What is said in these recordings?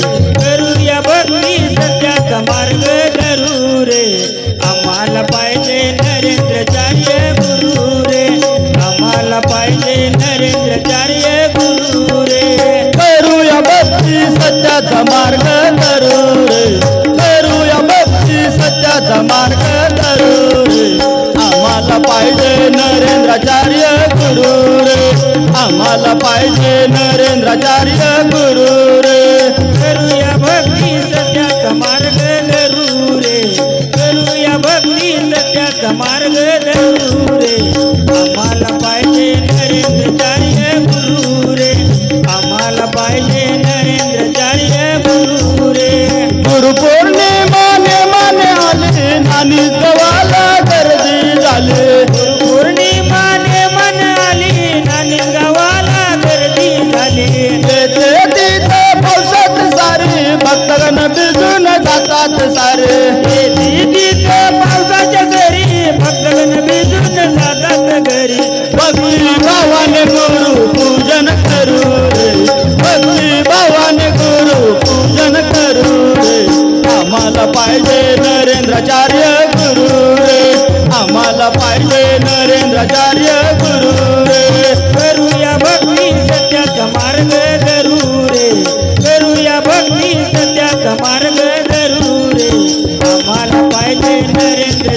करूया भक्ती सध्याचा मार्ग धरू रे आम्हाला पाहिजे नरेंद्रचार्य गुरु रे आम्हाला पाहिजे नरेंद्रचार्य गुरु रे करूया भक्ती सध्याचा मार्ग धरू रे करूया भक्ती सध्याचा मार्ग धरू रे आम्हाला पाहिजे नरेंद्राचार्य गुरु रे आम्हाला पाहिजे नरेंद्राचार्य गुरु रे भक्तगण भिजून जातात सारे. पावसाच्या घरी भक्तगण भिजून जातात घरी. भक्ती भावाने गुरु पूजन करू रे. भक्ती भावाने गुरु पूजन करू रे. आम्हाला पाहिजे नरेंद्राचार्य गुरु रे. आम्हाला पाहिजे नरेंद्राचार्य गुरु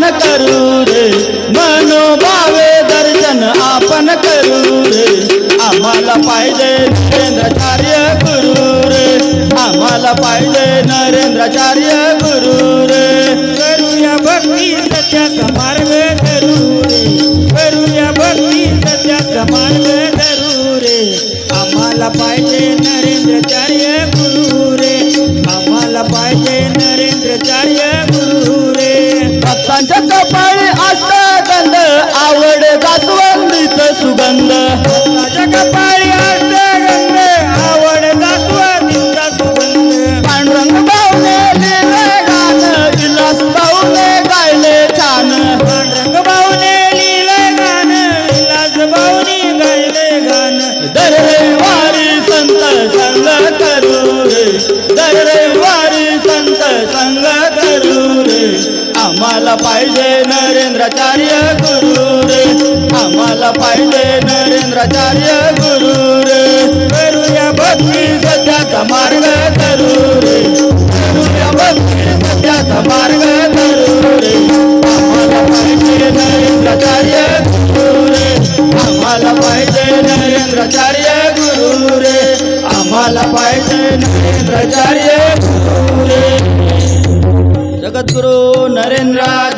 आपण करू रे. मनोभावे दर्शन आपण करू रे. आम्हाला पाहिजे नरेंद्राचार्य गुरु रे. आम्हाला पाहिजे नरेंद्राचार्य गुरु रे. आम्हाला पाहिजे नरेंद्राचार्य गुरु रे आम्हाला पाहिजे नरेंद्राचार्य गुरु रे करूया भक्ती सध्याचा मार्ग करू रे करूया भक्ती सध्याचा मार्ग करू रे आम्हाला पाहिजे नरेंद्राचार्य गुरु रे आम्हाला पाहिजे नरेंद्राचार्य गुरु रे आम्हाला पाहिजे नरेंद्राचार्य गुरु रे जगद्गुरु Narendra